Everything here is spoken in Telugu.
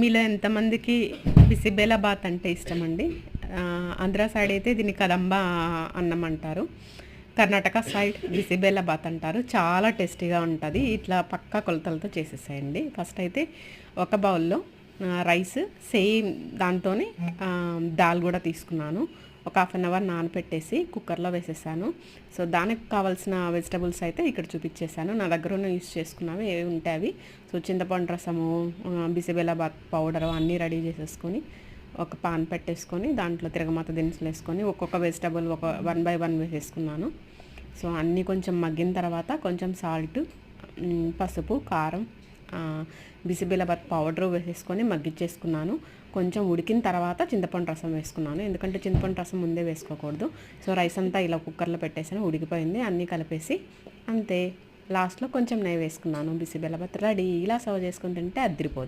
మీలో ఎంతమందికి బిసిబేలాబాత్ అంటే ఇష్టం అండి ఆంధ్ర సైడ్ అయితే దీన్ని కదంబ అన్నం అంటారు కర్ణాటక సైడ్ బిసిబేల బాత్ అంటారు. చాలా టేస్టీగా ఉంటుంది. ఇట్లా పక్కా కొలతలతో చేసేసాయండి. ఫస్ట్ అయితే ఒక బౌల్లో రైస్ సేమ్ దాంతోనే దాల్ కూడా తీసుకున్నాను. ఒక హాఫ్ అన్ అవర్ నానపెట్టేసి కుక్కర్లో వేసేసాను. సో దానికి కావాల్సిన వెజిటబుల్స్ అయితే ఇక్కడ చూపించేసాను నా దగ్గర ఉన్న యూస్ చేసుకున్నవి ఏవి ఉంటాయి అవి. సో చింతపండు రసము ఆ, పౌడరు అన్నీ రెడీ చేసేసుకొని ఒక పాన్ పెట్టేసుకొని దాంట్లో తిరగమాత దినుసులు వేసుకొని ఒక్కొక్క వెజిటబుల్ ఒక వన్ బై వన్ వేసేసుకున్నాను. సో అన్నీ కొంచెం మగ్గిన తర్వాత కొంచెం సాల్ట్ పసుపు కారం బిసిబిలబత్ పౌడర్ వేసుకొని మగ్గిచ్చేసుకున్నాను కొంచెం ఉడికిన తర్వాత చింతపండు రసం వేసుకున్నాను. ఎందుకంటే చింతపండు రసం ముందే వేసుకోకూడదు. సో రైస్ అంతా ఇలా కుక్కర్లో పెట్టేసాను. ఉడికిపోయింది. అన్నీ కలిపేసి అంతే. లాస్ట్లో కొంచెం నెయ్యి వేసుకున్నాను. బిసిబిలబత్ రెడీ. ఇలా సర్వ్ చేసుకుని తింటే అద్దరిపోదు